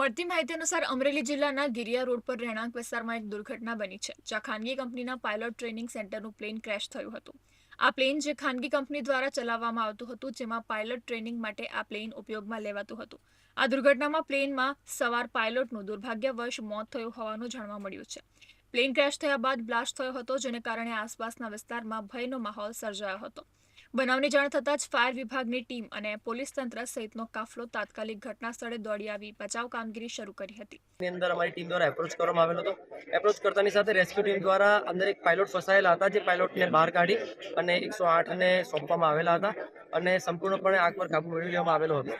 મળતી માહિતી અનુસાર અમરેલી જિલ્લાના ગિરિયા રોડ પર રહેણાંક વિસ્તારમાં એક દુર્ઘટના બની છે, જ્યાં ખાનગી કંપનીના પાયલોટ ટ્રેનિંગ સેન્ટરનું પ્લેન ક્રેશ થયું હતું. આ પ્લેન જે ખાનગી કંપની દ્વારા ચલાવવામાં આવતું હતું, જેમાં પાયલોટ ટ્રેનિંગ માટે આ પ્લેન ઉપયોગમાં લેવાતું હતું. આ દુર્ઘટનામાં પ્લેનમાં સવાર પાયલોટનું દુર્ભાગ્યવશ મોત થયું હોવાનું જાણવા મળ્યું છે. પ્લેન ક્રેશ થયા બાદ બ્લાસ્ટ થયો હતો, જેને કારણે આસપાસના વિસ્તારમાં ભયનો માહોલ સર્જાયો હતો. બનાવની જાણ થતાં જ ફાયર વિભાગની ટીમ અને પોલીસ તંત્ર સહિતનો કાફલો તાત્કાલિક ઘટના સ્થળે દોડી આવી બચાવ કામગીરી શરૂ કરી હતી. ની અંદર અમારી ટીમ દ્વારા એપ્રોચ કરવામાં આવેલો હતો. એપ્રોચ કરતાની સાથે રેસ્ક્યુ ટીમ દ્વારા અંદર એક પાયલોટ ફસાયેલા હતા, જે પાયલોટને બહાર કાઢી અને એકસો આઠને સોંપવામાં આવેલા હતા. અને સંપૂર્ણપણે આગ પર કાબુ મેળવી લેવામાં આવેલો હતો.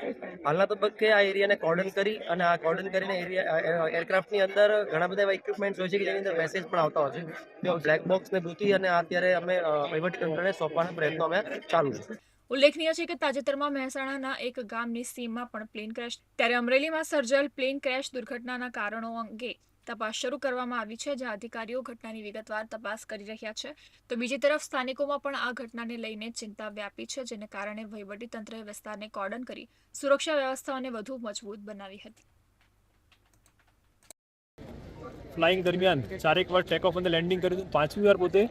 હાલના તબક્કે આ એરિયાને કોર્ડન કરી અને આ કોર્ડન કરીને એરિયા એરક્રાફ્ટની અંદર ઘણા બધા એવા ઇક્વિપમેન્ટ હોય છે કે જેની અંદર મેસેજ પણ આવતા હોય છે. બ્લેક બોક્સને ભૂતી અને અત્યારે અમે વહીવટી તંત્રને સોંપવાના પ્રયત્નો અમે ચાલુ છે. ઉલ્લેખનીય છે કે તાજેતરમાં મહેસાણાના એક ગામની સીમમાં પણ પ્લેન ક્રેશ ત્યારે અમરેલીમાં સર્જાયેલ પ્લેન ક્રેશ દુર્ઘટનાના કારણો અંગે તપાસ શરૂ કરવામાં આવી છે, જ્યાં અધિકારીઓ ઘટનાની વિગતવાર તપાસ કરી રહ્યા છે. તો બીજી તરફ સ્થાનિકોમાં પણ આ ઘટનાને લઈને ચિંતા વ્યાપી છે, જેને કારણે વહીવટીતંત્રએ વિસ્તારને કોર્ડન કરી સુરક્ષા વ્યવસ્થાઓને વધુ મજબૂત બનાવી હતી. ફ્લાઇંગ દરમિયાન ચારેક વાર ટેક ઓફ અને લેન્ડિંગ કર્યું પાંચમી વાર પોતે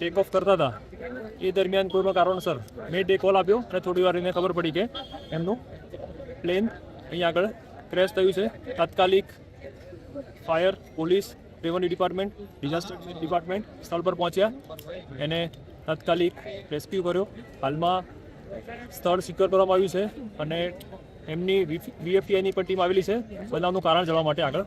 ટેક ઓફ કરતા હતા. એ દરમિયાન કોઈનો કારણસર મેં ડે કોલ આપ્યો અને થોડી વાર એને ખબર પડી કે એમનું પ્લેન અહીંયા આગળ ક્રેશ થયું છે. તાત્કાલિક fire police revenue department disaster department સ્થળ પર પહોંચ્યા. એને તાત્કાલિક રેસ્ક્યુ કર્યો. હાલમાં સ્થળ સિક્યોર કરવામાં આવ્યું છે અને એમની વીએફટીઆઈની પણ ટીમ આવેલી છે. બનાવનું કારણ જાણવા માટે આગળ